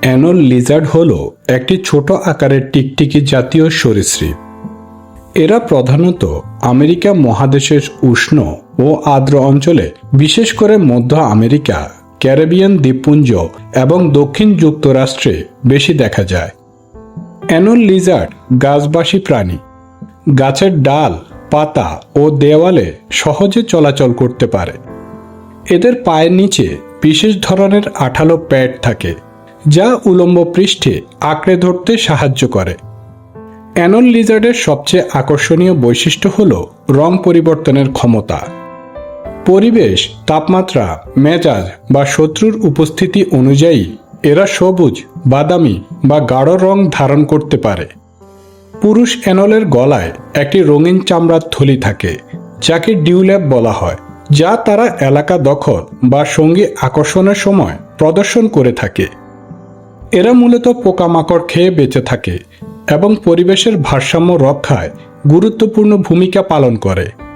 অ্যানোল Lizaad হল একটি ছোট আকারের টিকটিকি জাতীয় সরীসৃপ। এরা প্রধানত আমেরিকা মহাদেশের উষ্ণ ও আর্দ্র অঞ্চলে, বিশেষ করে মধ্য আমেরিকা, ক্যারিবিয়ান দ্বীপপুঞ্জ এবং দক্ষিণ যুক্তরাষ্ট্রে বেশি দেখা যায়। অ্যানোল লিজার্ড গাছবাসী প্রাণী। গাছের ডাল, পাতা ও দেওয়ালে সহজে চলাচল করতে পারে। এদের পায়ের নিচে বিশেষ ধরনের আঠালো প্যাড থাকে। যা উলম্ব পৃষ্ঠে আঁকড়ে ধরতে সাহায্য করে। অ্যানোল লিজার্ডের সবচেয়ে আকর্ষণীয় বৈশিষ্ট্য হল রং পরিবর্তনের ক্ষমতা। পরিবেশ, তাপমাত্রা, মেজাজ বা শত্রুর উপস্থিতি অনুযায়ী এরা সবুজ, বাদামি বা গাঢ় রং ধারণ করতে পারে। পুরুষ অ্যানলের গলায় একটি রঙিন চামড়ার থলি থাকে, যাকে ডিউল্যাপ বলা হয়, যা তারা এলাকা দখল বা সঙ্গী আকর্ষণের সময় প্রদর্শন করে থাকে। এরা মূলত পোকামাকড় খেয়ে বেঁচে থাকে এবং পরিবেশের ভারসাম্য রক্ষায় গুরুত্বপূর্ণ ভূমিকা পালন করে।